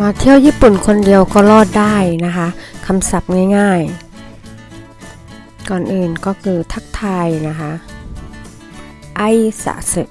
มาเที่ยวญี่ปุ่นคนเดียวก็รอดได้นะคะคำศัพท์ง่ายๆ ก่อนอื่นก็คือทักทายนะคะไอซาสึ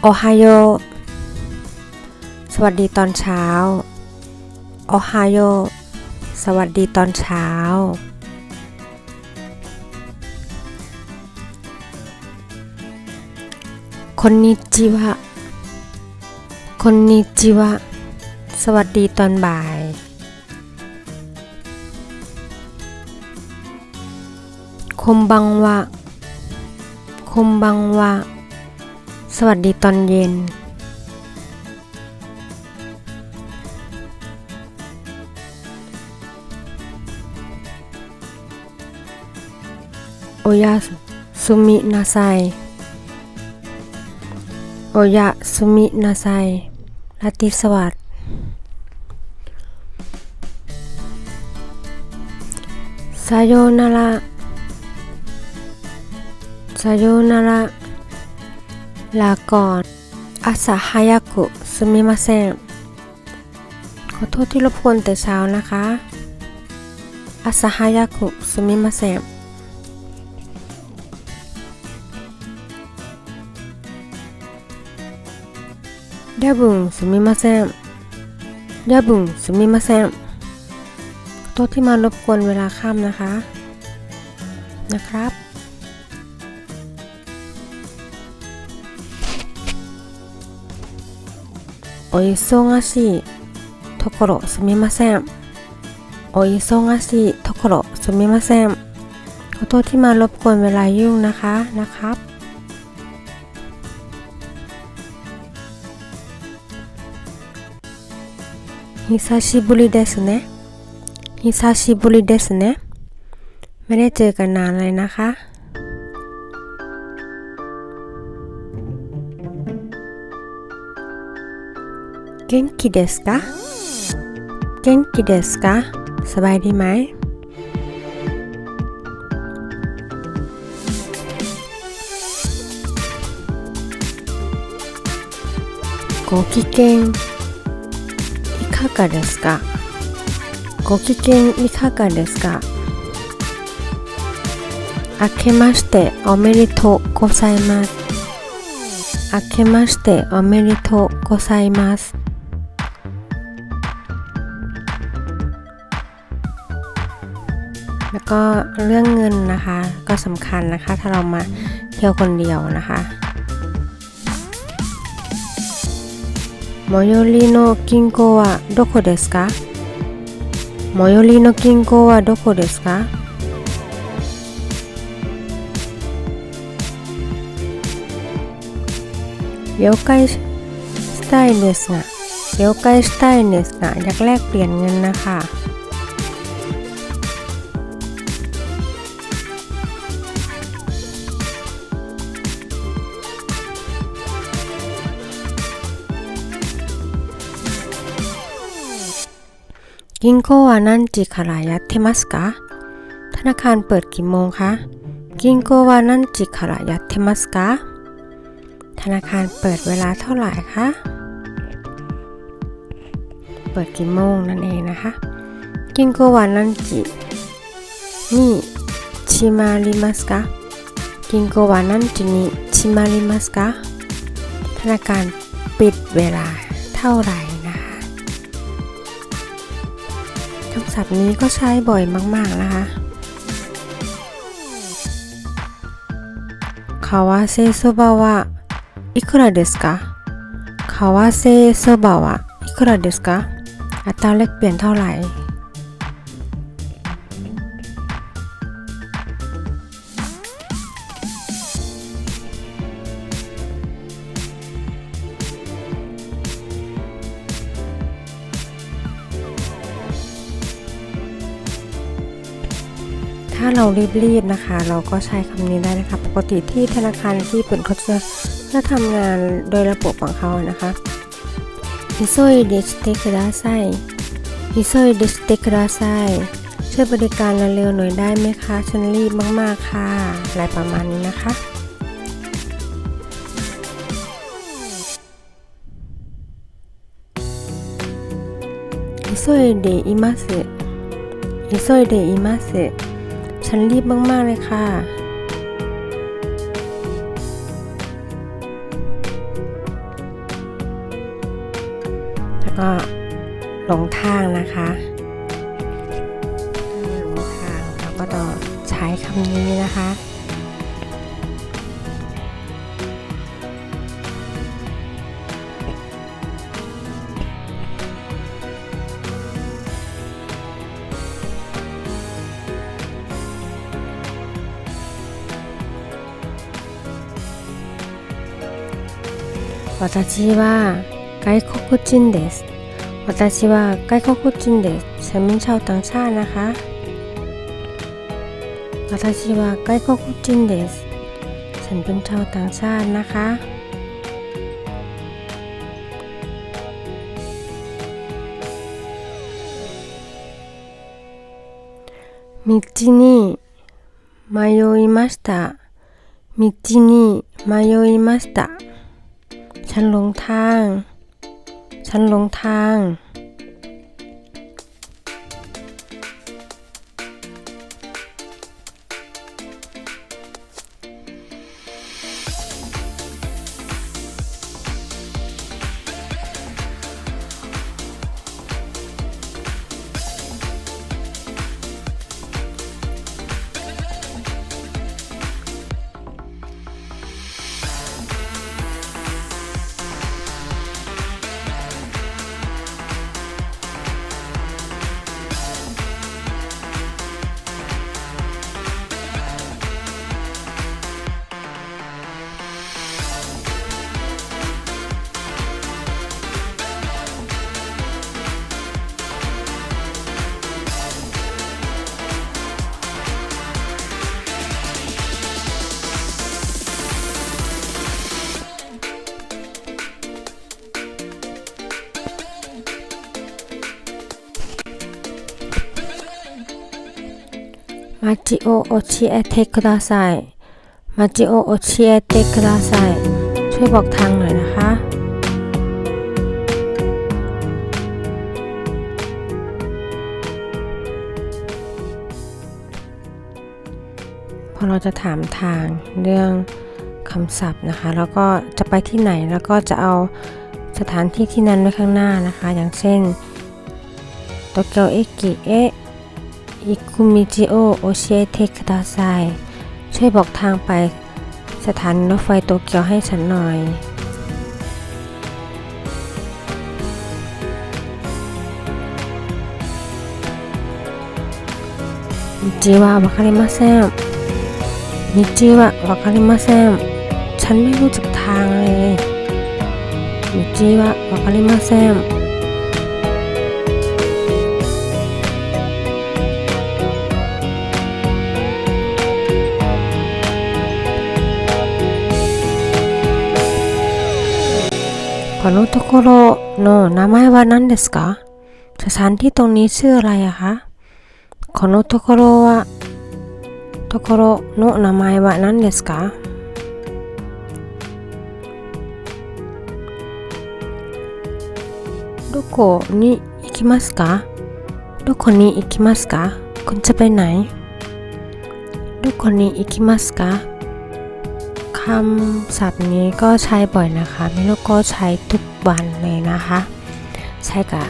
โอไฮโอสวัสดีตอนเช้าโอไฮโอสวัสดีตอนเช้าคนนิจิวะ คนนิจิวะ สวัสดีตอนบ่าย คมบังวะ คมบังวะ สวัสดีตอนเย็น โอยาสุมินาไซโอยะสุมินาไซ ราตรีสวัสดิ์ซาโยนาระซาโยนาระลาก่อนอาซาฮายากุสุมิมาเซนขอโทษที่รบกวนแต่เช้านะคะอาซาฮายากุสุมิมาเซน 夜分すみません夜分すみませんขอโทษที่มารบกวนเวลาค่ำนะคะ นะครับ お忙しいところすみませんお忙しいところすみませんขอโทษที่มารบกวนเวลายุ่งนะคะนะครับ 久しぶりですね久しぶりですねไม่ได้เจอกันนานเลยนะคะ元気ですか元気ですかสบายดีไหมご機嫌い かがですかご機嫌いかがですか明けましておめでとうございます。明けましておめでとうございます。แล้วก็เรื่องเงินนะคะก็สำคัญนะคะ ถ้าเรามาเที่ยวคนเดียวนะคะ 最寄りの銀行はどこですか最寄りの銀行はどこですか了解したいんですが了解したいんですがอยากแลกเปลี่ยนเงินนะคะ 銀行は何時からやってますかธนาคารเปิดกี่โมงคะ銀行は何時からやってますかธนาคารเปิดเวลาเท่าไหร่คะเปิดกี่โมงนั่นเองนะคะ銀行は何時に閉まりますか銀行は何時に閉まりますかธนาคารปิดเวลาเท่าไหร่ คะ คำศัพท์นี้ก็ใช้บ่อยมาก ๆ นะคะคาวาเซโซบาวะいくらですかคาวาเซโซบาวะいくらですかอัตราแลกเปลี่ยนเท่าไหร่ ถ้าเรารีบๆนะคะ เราก็ใช้คำนี้ได้นะคะ ปกติที่ธนาคารที่ญี่ปุ่นเขาจะจะทำงานโดยระบบของเขานะคะฮิโซยเดสเตคุดาไซฮิโซยเดสเตคุดาไซช่วยบริการเร็วๆหน่อยได้ไหมคะ ฉันรีบมากๆค่ะ อะไรประมาณนี้นะคะ 「 急いでいます急いでいます ฉันรีบมาก ๆ เลยค่ะ แล้วก็หลงทางนะคะหลงทางเราก็ต้องใช้คำนี้นะคะ 私は外国人です。私は外国人です。ฉันเป็นชาวต่างชาตินะคะ 私は外国人です。ฉันเป็นชาวต่างชาตินะคะ 道に迷いました。道に迷いました。 ฉันหลงทาง ฉันหลงทาง 街を教えてください。街を教えてください。ช่วยบอกทางหน่อยนะคะ พอเราจะถามทางเรื่องคำศัพท์นะคะ แล้วก็จะไปที่ไหนแล้วก็จะเอาสถานที่ที่นั้นไว้ข้างหน้านะคะ อย่างเช่นโตเกียวเอกิเอะ อิคุมิจิโอโอเชเทคดาไซช่วยบอกทางไปสถานีรถไฟโตเกียวให้ฉันหน่อย 道はわかりません道はわかりませんฉันไม่รู้จักทางเลย道はわかりません このところの名前は何ですかสถานที่ตรงนี้ชื่ออะไรอะคะこのところはところの名前は何ですかどこに行きますかどこに行きますかคุณจะไปไหนどこに行きますか คำศัพท์นี้ก็ใช้บ่อยนะคะมิโลก็ใช้ทุกวันเลยนะคะ ใช้กับ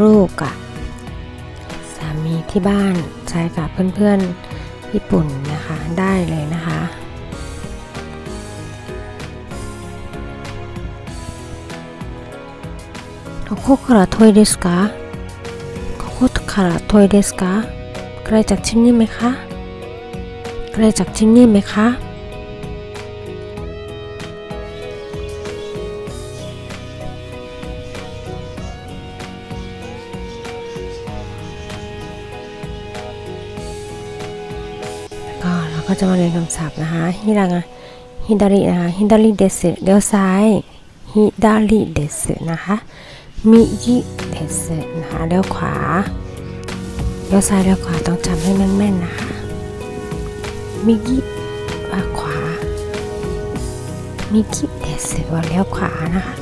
ลูกกับสามีที่บ้าน ใช้กับเพื่อนๆญี่ปุ่นนะคะ ได้เลยนะคะどこから遠いですかここから遠いですかไกลจากที่นี่ไหมคะไกลจากที่นี่ไหมคะ เราจะมาเรียนคำศัพท์นะคะฮิรังฮิดารินะคะฮิดาริเดสเลี้ยวซ้ายฮิดาริเดสนะคะมิจิเดสนะคะเลี้ยวขวาเลี้ยวซ้ายเลี้ยวขวาต้องจำให้แม่นๆนะคะมิจิว่าขวามิจิเดสว่าเลี้ยวขวานะคะ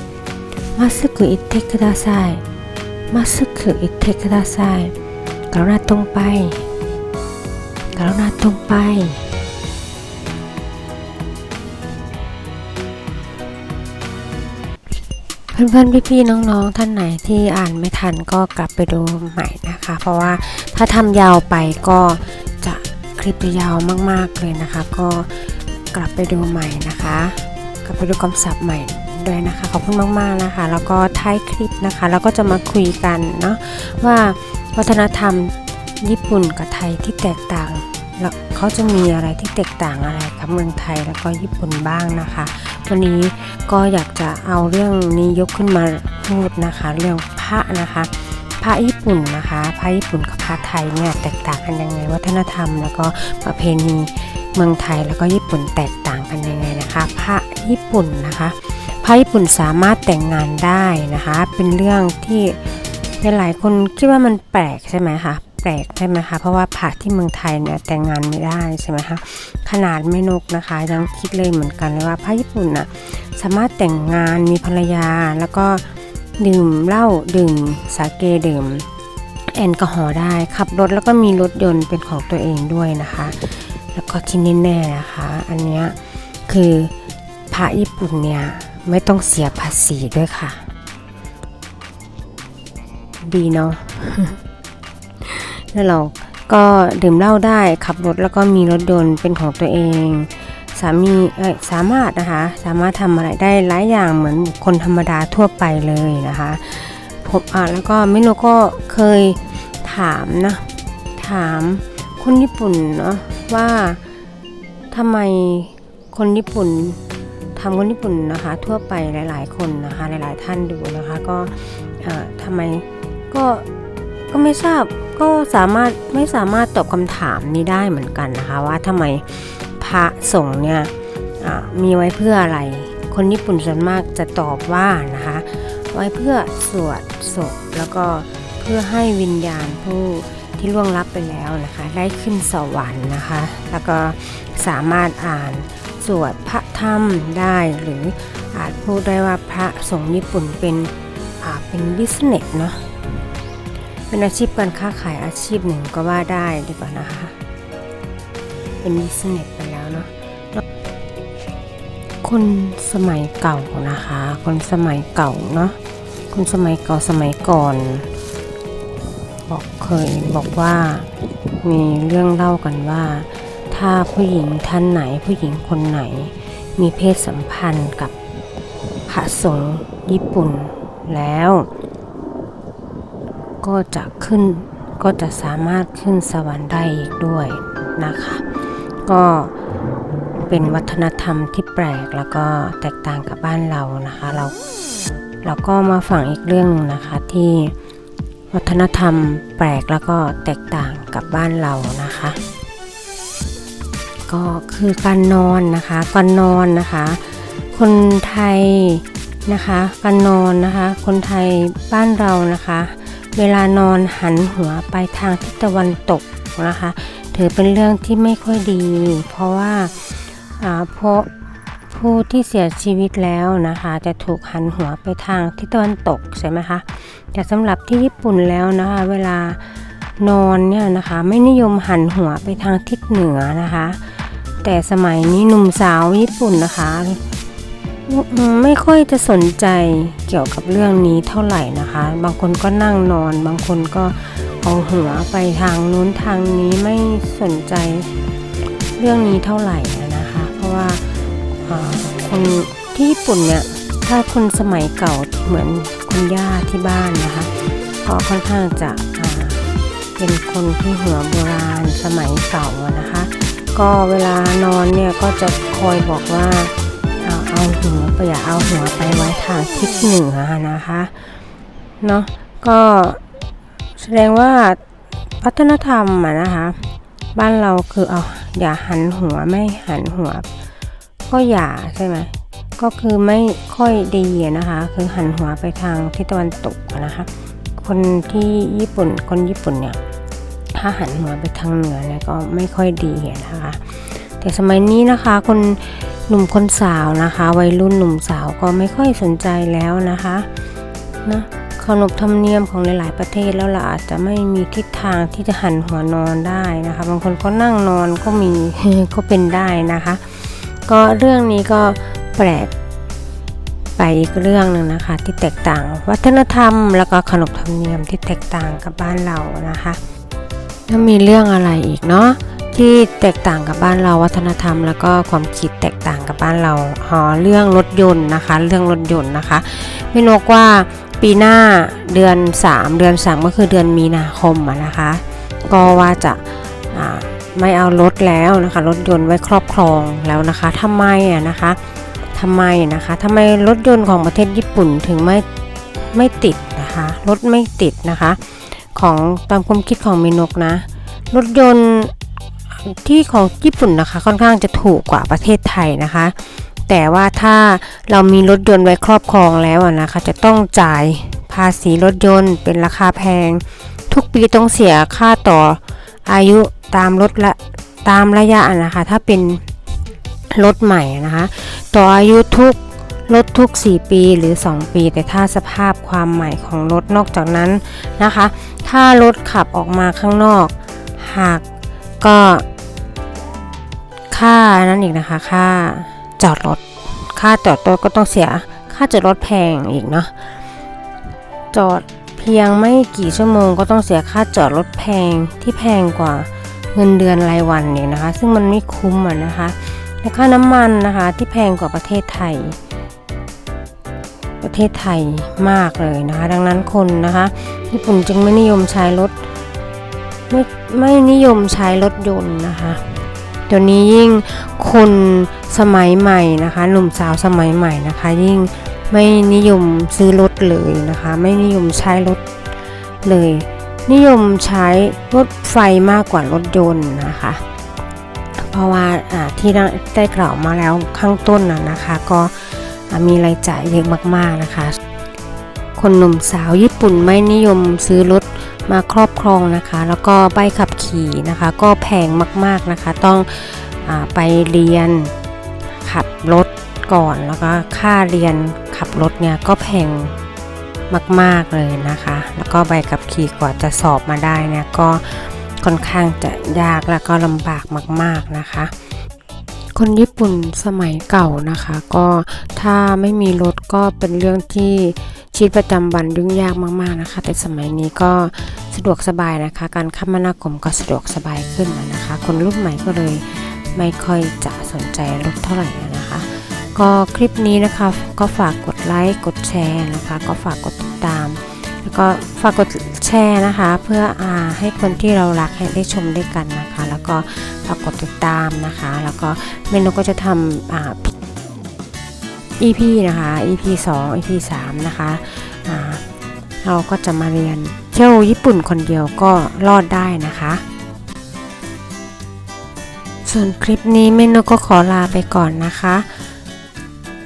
มาสึกุอิเตคุดาไซมาสึกุอิเตคุดาไซกรุณาตรงไปกรุณาตรงไป เพื่อนๆ พี่ๆ น้องๆ ท่านไหนที่อ่านไม่ทันก็กลับไปดูใหม่นะคะ เพราะว่าถ้าทำยาวไปก็จะคลิปจะยาวมากๆเลยนะคะ ก็กลับไปดูใหม่นะคะ กลับไปดูคำศัพท์ใหม่ด้วยนะคะขอบคุณมากๆนะคะ แล้วก็ท้ายคลิปนะคะเราก็จะมาคุยกันเนาะว่าวัฒนธรรมญี่ปุ่นกับไทยที่แตกต่างแล้วเขาจะมีอะไรที่แตกต่างอะไรกับเมืองไทยแล้วก็ญี่ปุ่นบ้างนะคะ วันนี้ก็อยากจะเอาเรื่องนี้ยกขึ้นมาพูดนะคะ เรื่องพระนะคะพระญี่ปุ่นนะคะ พระญี่ปุ่นกับพระไทยเนี่ยแตกต่างกันยังไง วัฒนธรรม แล้วก็ประเพณีเมืองไทยแล้วก็ญี่ปุ่นแตกต่างกันยังไงนะคะ พระญี่ปุ่นนะคะ พระญี่ปุ่นสามารถแต่งงานได้นะคะ เป็นเรื่องที่หลายๆคนคิดว่ามันแปลกใช่ไหมคะ ปลกใช่ไหมคะเพราะว่าพระที่เมืองไทยเนี่ยแต่งงานไม่ได้ใช่ไหมคะขนาดแม่นกนะคะยังคิดเลยเหมือนกันเลยว่าพระญี่ปุ่นน่ะสามารถแต่งงานมีภรรยาแล้วก็ดื่มเหล้าดื่มสาเกดื่มแอลกอฮอล์ได้ขับรถแล้วก็มีรถยนต์เป็นของตัวเองด้วยนะคะ แล้วก็ที่แน่ๆนะคะ อันเนี้ยคือพระญี่ปุ่นเนี่ยไม่ต้องเสียภาษีด้วยค่ะ ดีเนาะ แล้วเราก็ดื่มเหล้าได้ขับรถแล้วก็มีรถยนต์เป็นของตัวเอง สามีสามารถนะคะสามารถทำอะไรได้หลายอย่างเหมือนคนธรรมดาทั่วไปเลยนะคะผมอ่าแล้วก็มิโนก็เคยถามนะถามคนญี่ปุ่นเนาะว่าทำไมคนญี่ปุ่นทำคนญี่ปุ่นนะคะ ทั่วไปหลาย ๆ คนนะคะ หลาย ๆ ท่านดูนะคะ ก็ทำไมก็ก็ไม่ทราบ ก็สามารถไม่สามารถตอบคำถามนี้ได้เหมือนกันนะคะ ว่าทำไมพระสงฆ์เนี่ยมีไว้เพื่ออะไร คนญี่ปุ่นส่วนมากจะตอบว่านะคะ ไว้เพื่อสวดศพแล้วก็เพื่อให้วิญญาณผู้ที่ล่วงลับไปแล้วนะคะ ได้ขึ้นสวรรค์นะคะ แล้วก็สามารถอ่านสวดพระธรรมได้หรืออาจพูดได้ว่าพระสงฆ์ญี่ปุ่นเป็นเป็นบิสเนสเนาะ เป็นอาชีพการค้าขายอาชีพหนึ่งก็ว่าได้ดีกว่านะคะ เป็นบิสเนสไปแล้วเนาะคนสมัยเก่านะคะ คนสมัยเก่าเนาะคนสมัยเก่าสมัยก่อน บอกเคยบอกว่ามีเรื่องเล่ากันว่า ถ้าผู้หญิงท่านไหนผู้หญิงคนไหน มีเพศสัมพันธ์กับพระสงฆ์ญี่ปุ่นแล้ว ก็จะขึ้นก็จะสามารถขึ้นสวรรค์ได้อีกด้วยนะคะ ก็เป็นวัฒนธรรมที่แปลกแล้วก็แตกต่างกับบ้านเรานะคะเราเราก็มาฟังอีกเรื่องนึงนะคะที่วัฒนธรรมแปลกแล้วก็แตกต่างกับบ้านเรานะคะ ก็คือการนอนนะคะการนอนนะคะ คนไทยนะคะการนอนนะคะ คนไทยบ้านเรานะคะ เวลานอนหันหัวไปทางทิศตะวันตกนะคะ ถือเป็นเรื่องที่ไม่ค่อยดี เพราะว่าเพราะผู้ที่เสียชีวิตแล้วนะคะ จะถูกหันหัวไปทางทิศตะวันตกใช่ไหมคะแต่สำหรับที่ญี่ปุ่นแล้วนะคะ เวลานอนเนี่ยนะคะไม่นิยมหันหัวไปทางทิศเหนือนะคะ แต่สมัยนี้หนุ่มสาวญี่ปุ่นนะคะ ไม่ค่อยจะสนใจเกี่ยวกับเรื่องนี้เท่าไหร่นะคะ บางคนก็นั่งนอน บางคนก็เอาหัวไปทางนู้นทางนี้ไม่สนใจเรื่องนี้เท่าไหร่นะคะ เพราะว่าคนที่ญี่ปุ่นเนี่ยถ้าคนสมัยเก่าเหมือนคุณย่าที่บ้านนะคะก็ค่อนข้างจะเป็นคนที่หัวโบราณสมัยเก่านะคะ ก็เวลานอนเนี่ยก็จะคอยบอกว่า เอาหัวไปอย่าเอาหัวไปไว้ทางทิศเหนือนะคะเนาะก็แสดงว่าวัฒนธรรมอะนะคะ บ้านเราคือเอาอย่าหันหัวไม่หันหัว ก็อย่าใช่ไหมก็คือไม่ค่อยดีนะคะ คือหันหัวไปทางทิศตะวันตกนะคะ คนที่ญี่ปุ่นคนญี่ปุ่นเนี่ยถ้าหันหัวไปทางเหนือเนี่ยก็ไม่ค่อยดีนะคะ แต่สมัยนี้นะคะคน หนุ่มคนสาวนะคะ วัยรุ่นหนุ่มสาวก็ไม่ค่อยสนใจแล้วนะคะนะขนบธรรมเนียมของหลายๆประเทศแล้วล่ะอาจจะไม่มีทิศทางที่จะหันหัวนอนได้นะคะ บางคนก็นั่งนอนก็มีก็เป็นได้นะคะ ก็เรื่องนี้ก็แปลกไปอีกเรื่องหนึ่งนะคะ ที่แตกต่าง วัฒนธรรม แล้วก็ขนบธรรมเนียมที่แตกต่างกับบ้านเรานะคะแล้วมีเรื่องอะไรอีกเนาะ ที่แตกต่างกับบ้านเราวัฒนธรรม แล้วก็ความคิดแตกต่างกับบ้านเราอ๋อเรื่องรถยนต์นะคะ เรื่องรถยนต์นะคะไม่นกว่าปีหน้าเดือน 3 เดือน 3 ก็คือเดือนมีนาคมนะคะ ก็ว่าจะาไม่เอารถแล้วนะคะรถยนต์ไว้ครอบครองแล้วนะคะทำไมอะนะคะทำไมนะคะทำไมรถยนต์ของประเทศญี่ปุ่นถึงไม่ไม่ติดนะคะรถไม่ติดนะคะ ของตามความคิดของมินกนะ รถยนต์ ที่ของญี่ปุ่นนะคะค่อนข้างจะถูกกว่าประเทศไทยนะคะ แต่ว่าถ้าเรามีรถยนต์ไว้ครอบครองแล้วนะคะ จะต้องจ่ายภาษีรถยนต์เป็นราคาแพง ทุกปีต้องเสียค่าต่ออายุตามรถละตามระยะนะคะ ถ้าเป็นรถใหม่นะคะ ต่ออายุทุกรถทุก 4 ปีหรือ 2 ปี แต่ถ้าสภาพความใหม่ของรถนอกจากนั้นนะคะ ถ้ารถขับออกมาข้างนอก หากก็ ค่านั้นอีกนะคะ ค่าจอดรถ ค่าจอดรถก็ต้องเสีย ค่าจอดรถแพงอีกเนาะ จอดเพียงไม่กี่ชั่วโมงก็ต้องเสียค่าจอดรถแพงที่แพงกว่าเงินเดือนรายวันอีกนะคะ ซึ่งมันไม่คุ้มอะนะคะและค่าน้ำมันนะคะที่แพงกว่าประเทศไทย ประเทศไทยมากเลยนะคะ ดังนั้นคนนะคะญี่ปุ่นจึงไม่นิยมใช้รถไม่ไม่นิยมใช้รถยนต์นะคะ เดี๋ยวนี้ยิ่งคนสมัยใหม่นะคะ หนุ่มสาวสมัยใหม่นะคะ ยิ่งไม่นิยมซื้อรถเลยนะคะ ไม่นิยมใช้รถเลย นิยมใช้รถไฟมากกว่ารถยนต์นะคะ เพราะว่าที่ได้กล่าวมาแล้วข้างต้นนะนะคะ ก็มีรายจ่ายเยอะมากๆนะคะ คนหนุ่มสาวญี่ปุ่นไม่นิยมซื้อรถ มาครอบครองนะคะ แล้วก็ใบขับขี่นะคะ ก็แพงมากๆนะคะ ต้องอไปเรียนขับรถก่อนแล้วก็ค่าเรียนขับรถเนี่ยก็แพงมากๆเลยนะคะ แล้วก็ใบขับขี่กว่าจะสอบมาได้เนี่ยก็ค่อนข้างจะยากแล้วก็ลำบากมาก ๆนะคะ คนญี่ปุ่นสมัยเก่านะคะ ก็ถ้าไม่มีรถก็เป็นเรื่องที่ ชีวิตประจำวันยุ่งยากมากๆนะคะ แต่สมัยนี้ก็สะดวกสบายนะคะ การคมนาคมก็สะดวกสบายขึ้นนะคะ คนรุ่นใหม่ก็เลยไม่ค่อยจะสนใจรถเท่าไหร่นะคะ ก็คลิปนี้นะคะก็ฝากกดไลค์กดแชร์นะคะ ก็ฝากกดติดตาม แล้วก็ฝากกดแชร์นะคะ เพื่ออาให้คนที่เรารักให้ได้ชมด้วยกันนะคะ แล้วก็ฝากกดติดตามนะคะ แล้วก็เมนูก็จะทำอ่า EP นะคะ EP 2 EP 3 นะคะเราก็จะมาเรียนเที่ยวญี่ปุ่นคนเดียวก็รอดได้นะคะ ส่วนคลิปนี้เมนูก็ขอลาไปก่อนนะคะ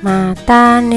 มาตาเน